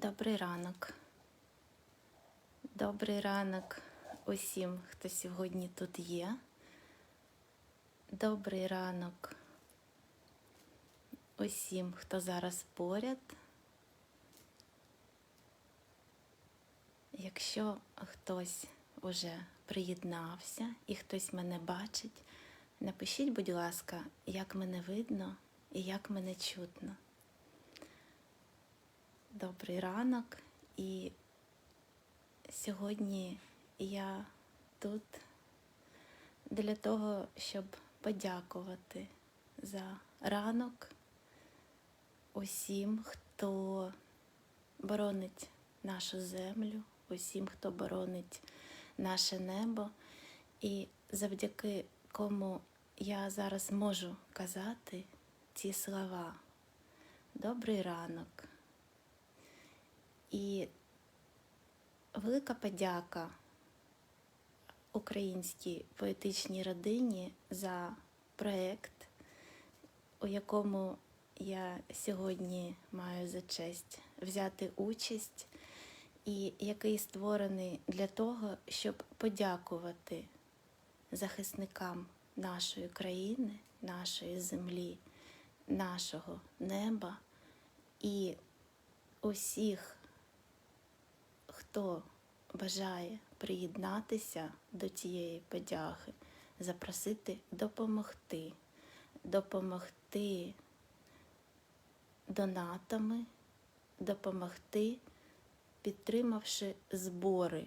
Добрий ранок. Добрий ранок усім, хто сьогодні тут є. Добрий ранок усім, хто зараз поряд. Якщо хтось уже приєднався і хтось мене бачить, напишіть, будь ласка, як мене видно і як мене чутно. Добрий ранок, і сьогодні я тут для того, щоб подякувати за ранок усім, хто боронить нашу землю, усім, хто боронить наше небо, і завдяки кому я зараз можу казати ці слова. Добрий ранок. І велика подяка українській поетичній родині за проєкт, у якому я сьогодні маю за честь взяти участь, і який створений для того, щоб подякувати захисникам нашої країни, нашої землі, нашого неба і усіх хто бажає приєднатися до цієї подяги, запросити допомогти, допомогти донатами, допомогти, підтримавши збори,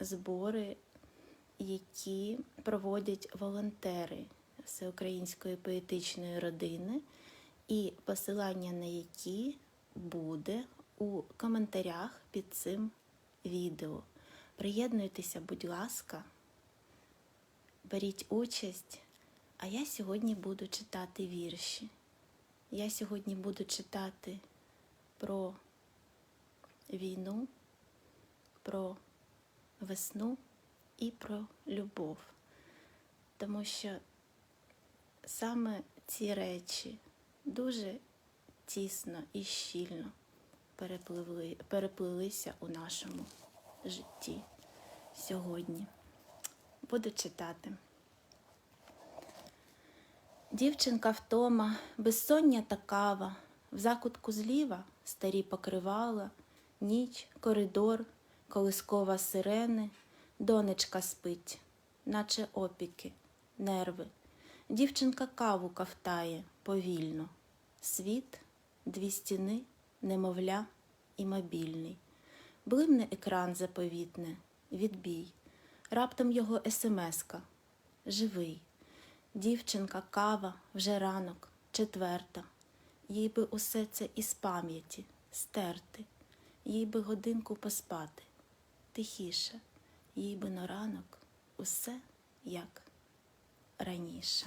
збори, які проводять волонтери Всеукраїнської поетичної родини, і посилання на які буде у коментарях під цим відео. Приєднуйтеся, будь ласка, беріть участь, а я сьогодні буду читати вірші. Я сьогодні буду читати про війну, про весну і про любов. Тому що саме ці речі дуже тісно і щільно перепливли, переплилися у нашому житті сьогодні. Буду читати. Дівчинка втома, безсоння та кава, в закутку зліва старі покривала, ніч, коридор, колискова сирени, донечка спить, наче опіки, нерви. Дівчинка каву кавтає повільно. Світ, дві стіни, немовля і мобільний. Блимне екран заповітне, відбій. Раптом його смска. Живий. Дівчинка, кава, вже ранок, четверта. Їй би усе це із пам'яті стерти, їй би годинку поспати. Тихіше, їй би на ранок усе як раніше.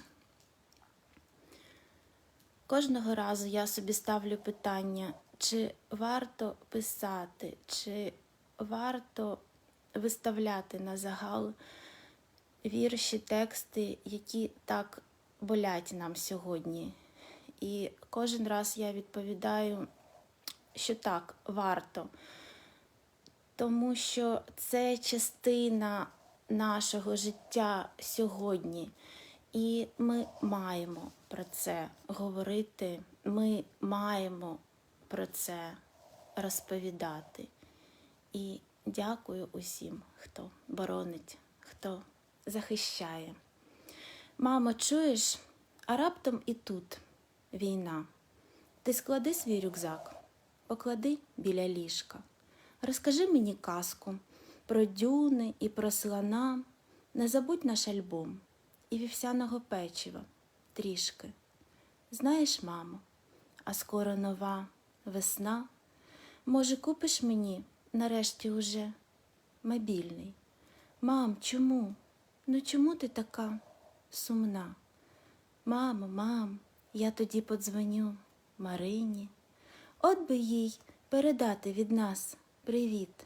Кожного разу я собі ставлю питання, чи варто писати, чи варто виставляти на загал вірші, тексти, які так болять нам сьогодні. І кожен раз я відповідаю, що так, варто, тому що це частина нашого життя сьогодні. І ми маємо про це говорити, ми маємо про це розповідати. І дякую усім, хто боронить, хто захищає. Мамо, чуєш, а раптом і тут війна. Ти склади свій рюкзак, поклади біля ліжка. Розкажи мені казку про дюни і про слона. Не забудь наш альбом і вівсяного печива трішки. Знаєш, мамо, а скоро нова весна. Може, купиш мені нарешті уже мобільний? Мам, чому? Ну чому ти така сумна? Мамо, мам, я тоді подзвоню Марині. От би їй передати від нас привіт.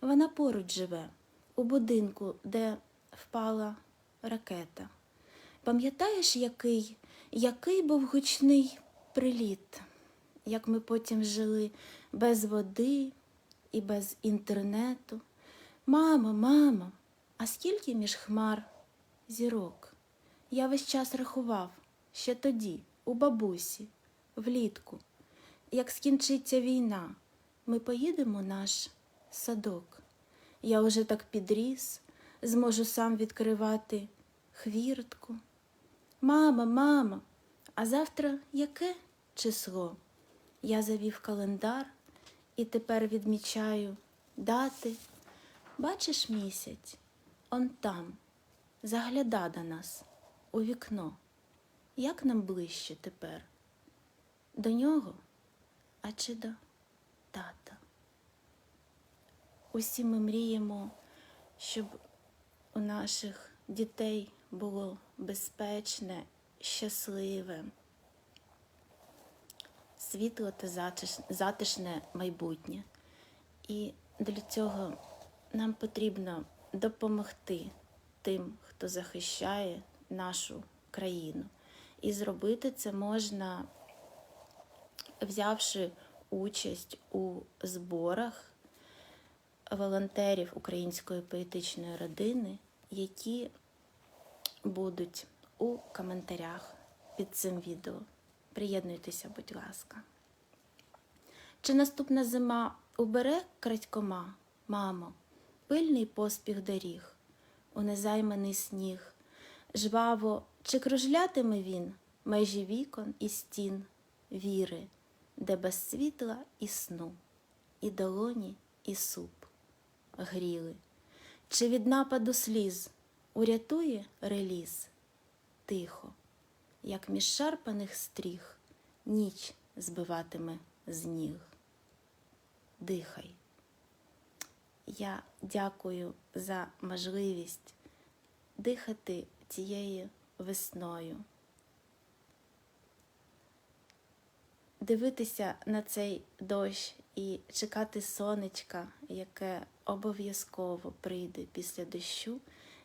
Вона поруч живе, у будинку, де впала ракета. Пам'ятаєш, який, який був гучний приліт, як ми потім жили без води, і без інтернету. Мамо, мамо, а скільки між хмар зірок? Я весь час рахував ще тоді, у бабусі, влітку. Як скінчиться війна, ми поїдемо наш садок. Я уже так підріс, зможу сам відкривати хвіртку. Мама, мама, а завтра яке число? Я завів календар і тепер відмічаю дати. Бачиш місяць, он там, загляда до нас у вікно. Як нам ближче тепер? До нього, а чи до тата? Усі ми мріємо, щоб у наших дітей було безпечне, щасливе, світло та затишне майбутнє. І для цього нам потрібно допомогти тим, хто захищає нашу країну. І зробити це можна, взявши участь у зборах волонтерів Української поетичної родини, які будуть у коментарях під цим відео. Приєднуйтеся, будь ласка. Чи наступна зима убере крадькома, мамо, пильний поспіх доріг, у незайманий сніг, жваво, чи кружлятиме він межі вікон і стін віри, де без світла і сну, і долоні, і суп гріли, чи від нападу сліз урятує реліз? Тихо, як між шарпаних стріх ніч збиватиме з ніг. Дихай. Я дякую за можливість дихати цією весною. Дивитися на цей дощ і чекати сонечка, яке обов'язково прийде після дощу.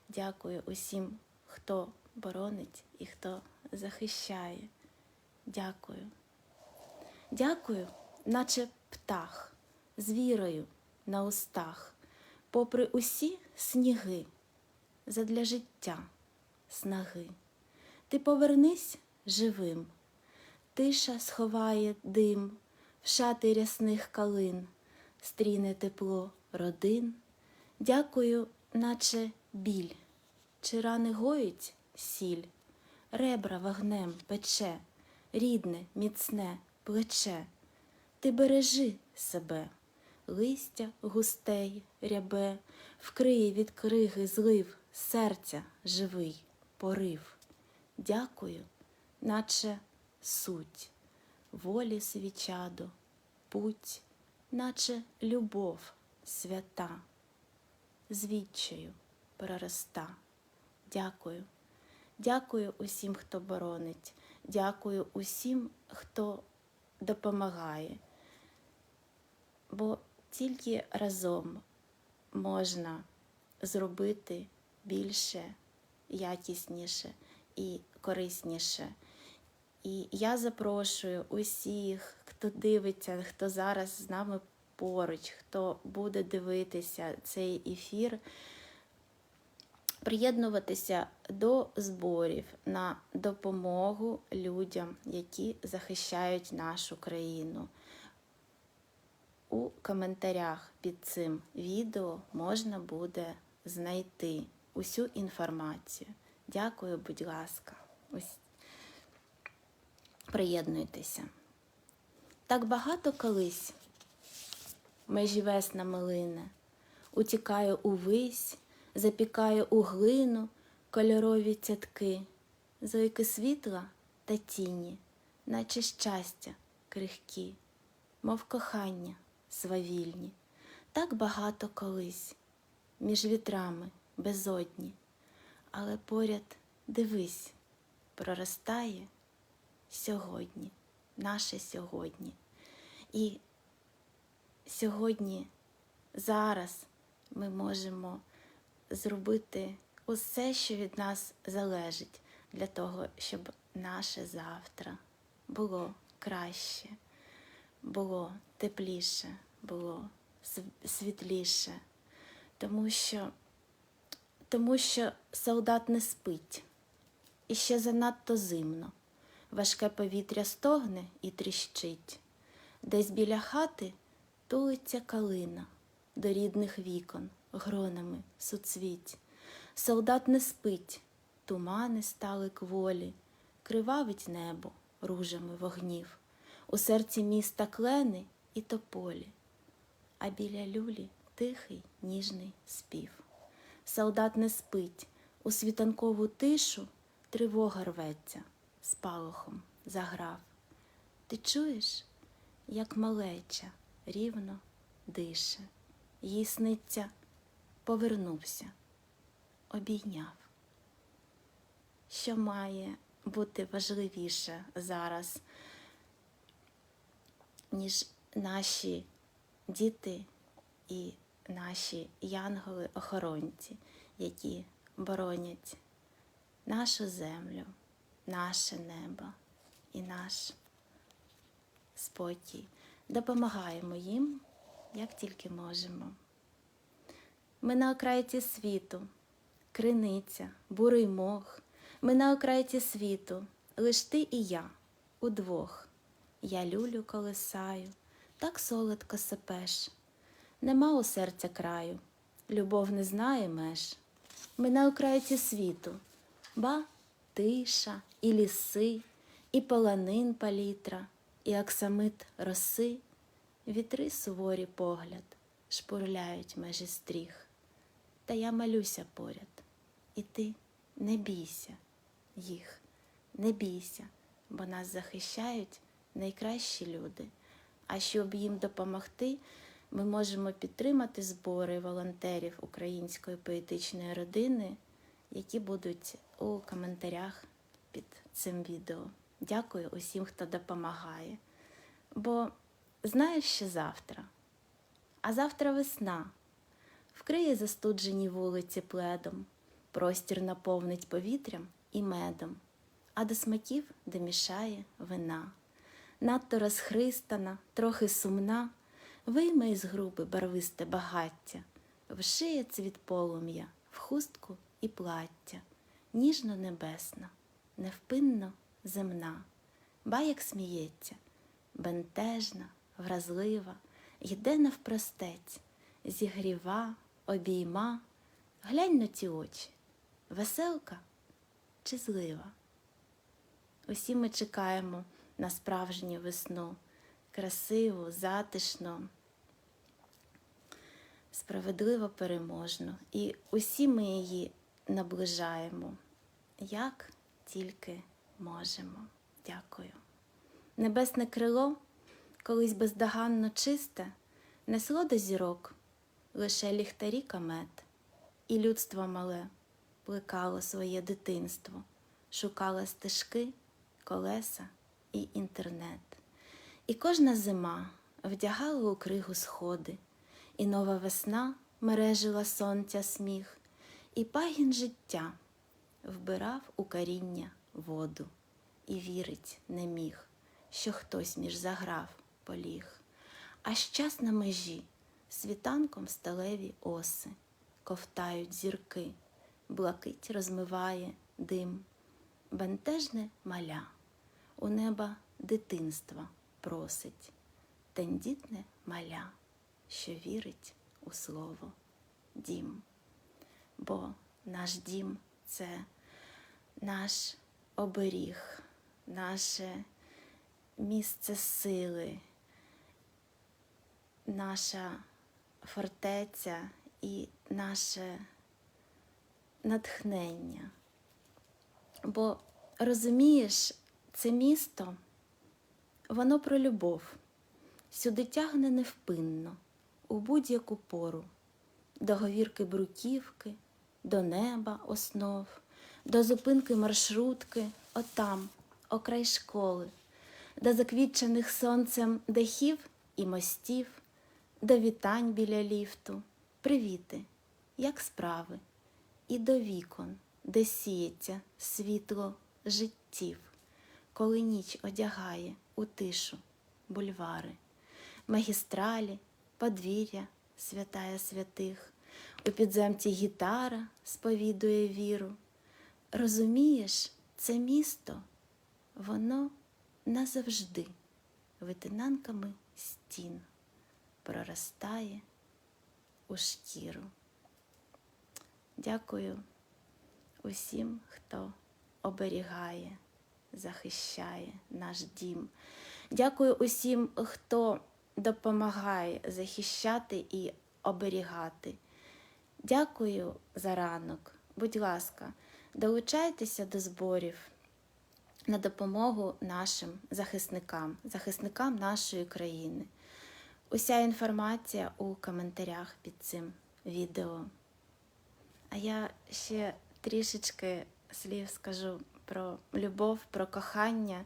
Дякую усім, хто боронить і хто захищає. Дякую. Дякую, наче птах, з вірою на устах, попри усі сніги, задля життя снаги. Ти повернись живим, тиша сховає дим в шати рясних калин, стріне тепло родин. Дякую, наче біль, чи рани гоють сіль, ребра вогнем пече, рідне, міцне плече. Ти бережи себе, листя густей рябе, вкриє від криги злив, серця живий порив. Дякую, наче суть, волі свічадо, путь, наче любов свята, звідчаю пророста. Дякую. Дякую усім, хто боронить. Дякую усім, хто допомагає. Бо тільки разом можна зробити більше, якісніше і корисніше. І я запрошую усіх, хто дивиться, хто зараз з нами поруч, хто буде дивитися цей ефір, приєднуватися до зборів на допомогу людям, які захищають нашу країну. У коментарях під цим відео можна буде знайти усю інформацію. Дякую, будь ласка. Ось приєднуйтеся. Так багато колись межі весна милине, утікає увись, запікає у глину кольорові цятки, зойки світла та тіні, наче щастя крихкі, мов кохання свавільні, так багато колись, між вітрами безодні, але поряд дивись, проростає сьогодні, наше сьогодні. І сьогодні, зараз ми можемо зробити усе, що від нас залежить, для того, щоб наше завтра було краще, було тепліше, було світліше, тому що, тому що солдат не спить, і ще занадто зимно. Важке повітря стогне і тріщить. Десь біля хати тулиться калина до рідних вікон гронами суцвіть. Солдат не спить, тумани стали кволі, кривавить небо ружами вогнів. У серці міста клени і тополі, а біля люлі тихий ніжний спів. Солдат не спить, у світанкову тишу тривога рветься, спалахом заграв. Ти чуєш, як малеча рівно дише, їй сниться, повернувся, обійняв. Що має бути важливіше зараз, ніж наші діти і наші янголи-охоронці, які боронять нашу землю, наше небо і наш спокій. Допомагаємо їм, як тільки можемо. Ми на окраїці світу, криниця, бурий мох. Ми на окраїці світу, лиш ти і я удвох. Я люлю колисаю, так солодко сипеш. Нема у серця краю, любов не знає меж. Ми на окраїці світу, ба тиша, і ліси, і полонин палітра, і аксамит роси, вітри суворі погляд, шпурляють межі стріх. Та я малюся поряд, і ти не бійся їх, не бійся, бо нас захищають найкращі люди. А щоб їм допомогти, ми можемо підтримати збори волонтерів української поетичної родини, які будуть у коментарях під цим відео. Дякую усім, хто допомагає. Бо знаєш, що завтра? А завтра весна вкриє застуджені вулиці пледом, простір наповнить повітрям і медом, а до смаків домішає вина. Надто розхристана, трохи сумна, вийме із груби барвисте багаття, вшиє цвіт полум'я в хустку і плаття, ніжно небесна, невпинно земна, ба як сміється, бентежна, вразлива, йде навпростець, зігріва, обійма, глянь на ті очі, веселка чи злива. Усі ми чекаємо на справжню весну, красиву, затишну, справедливо переможну. І усі ми її наближаємо, як тільки можемо. Дякую. Небесне крило, колись бездоганно чисте, несло до зірок лише ліхтарі камет, і людство мале плекало своє дитинство, шукало стежки, колеса і інтернет. І кожна зима вдягала у кригу сходи, і нова весна мережила сонця сміх, і пагін життя вбирав у коріння воду, і вірить не міг, що хтось між заграв поліг. Аж час на межі світанком сталеві оси. Ковтають зірки, блакить розмиває дим, бентежне маля у неба дитинства просить, тендітне маля, що вірить у слово дім. Бо наш дім це наш оберіг, наше місце сили, наша фортеця і наше натхнення. Бо розумієш, це місто, воно про любов, сюди тягне невпинно, у будь-яку пору, до говірки бруківки, до неба основ, до зупинки маршрутки, отам, окрай школи, до заквітчених сонцем дахів і мостів, до вітань біля ліфту, привіти, як справи, і до вікон, де сіється світло життів, коли ніч одягає у тишу бульвари, магістралі, подвір'я, святая святих, у підземці гітара сповідує віру. Розумієш, це місто, воно назавжди витинанками стін проростає у шкіру. Дякую усім, хто оберігає, захищає наш дім. Дякую усім, хто допомагає захищати і оберігати. Дякую за ранок. Будь ласка, долучайтеся до зборів на допомогу нашим захисникам, захисникам нашої країни. Уся інформація у коментарях під цим відео. А я ще трішечки слів скажу про любов, про кохання,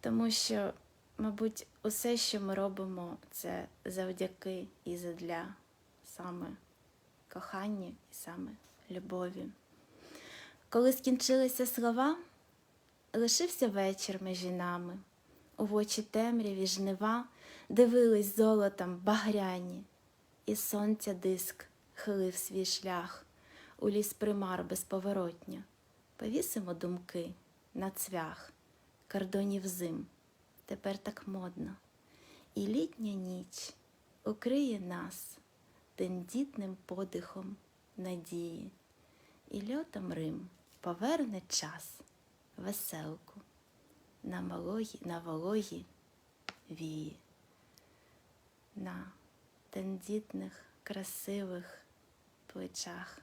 тому що, мабуть, усе, що ми робимо, це завдяки і задля саме кохання і саме любові. Коли скінчилися слова, лишився вечір між нами. У очі темряві жнива дивились золотом багряні, і сонця диск хилив свій шлях у ліс примар безповоротня. Повісимо думки на цвях кордонів зим. Тепер так модно. І літня ніч укриє нас тендітним подихом надії, і льотом Рим поверне час веселку на малої, на вологі вії, на тендітних, красивих плечах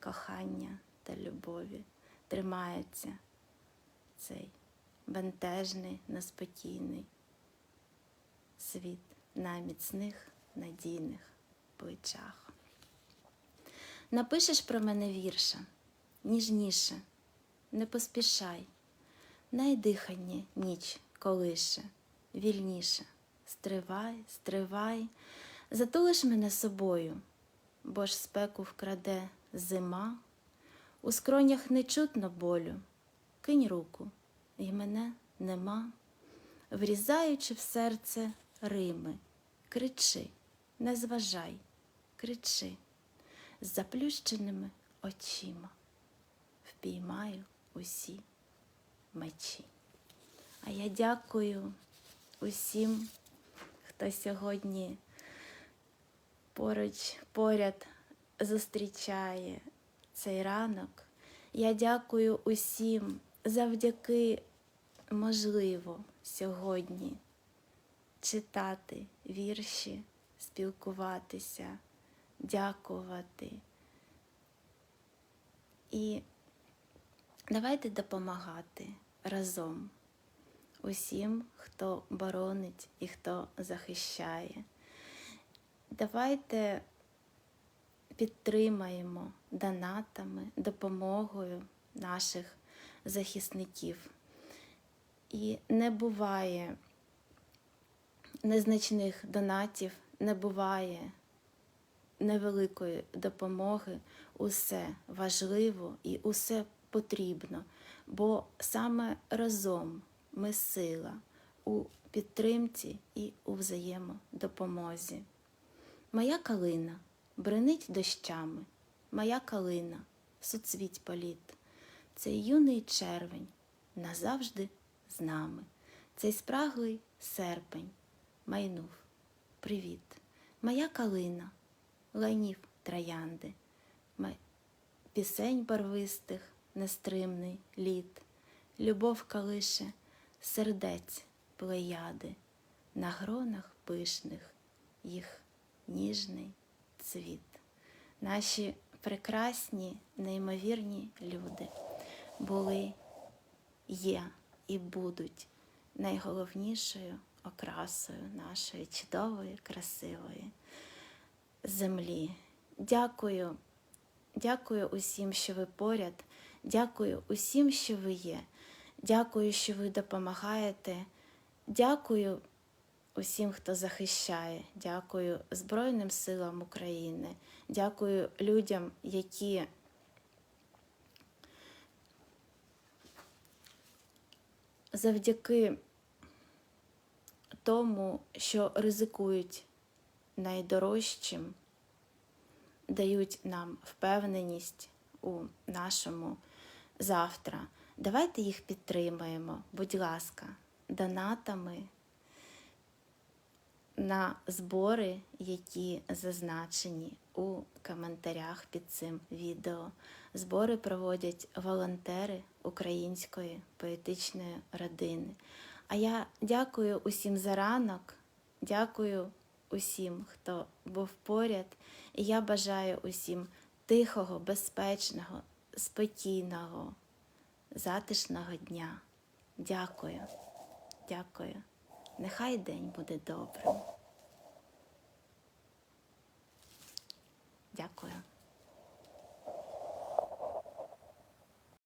кохання та любові. Тримається цей бентежний, неспокійний світ на міцних, надійних плечах. Напишеш про мене вірша ніжніше, не поспішай, най дихання ніч колише, вільніше, стривай, стривай, затулиш мене собою, бо ж спеку вкраде зима, у скронях не чутно болю, кинь руку, і мене нема, врізаючи в серце рими, кричи, не зважай, кричи, з заплющеними очима. Впіймаю усі мечі. А я дякую усім, хто сьогодні поруч поряд зустрічає цей ранок. Я дякую усім завдяки можливо сьогодні читати вірші, спілкуватися, дякувати. І давайте допомагати разом усім, хто боронить і хто захищає. Давайте підтримаємо донатами, допомогою наших захисників. І не буває незначних донатів, не буває невеликої допомоги. Усе важливо і усе потрібно, бо саме разом ми сила у підтримці і у взаємодопомозі. Моя калина бренить дощами, моя калина, суцвіть політ, цей юний червень назавжди з нами, цей спраглий серпень майнув. Привіт, моя калина, лайнів троянди, пісень барвистих, нестримний літ, любов калише, сердець плеяди, на гронах пишних їх ніжний цвіт. Наші прекрасні, неймовірні люди були, є і будуть найголовнішою окрасою нашої чудової, красивої землі. Дякую, дякую усім, що ви поряд. Дякую усім, що ви є. Дякую, що ви допомагаєте. Дякую усім, хто захищає. Дякую Збройним силам України. Дякую людям, які завдяки тому, що ризикують найдорожчим, дають нам впевненість у нашому завтра. Давайте їх підтримаємо, будь ласка, донатами на збори, які зазначені у коментарях під цим відео. Збори проводять волонтери української поетичної родини. А я дякую усім за ранок, дякую усім, хто був поряд, і я бажаю усім тихого, безпечного, спокійного, затишного дня. Дякую, дякую. Нехай день буде добрим. Дякую.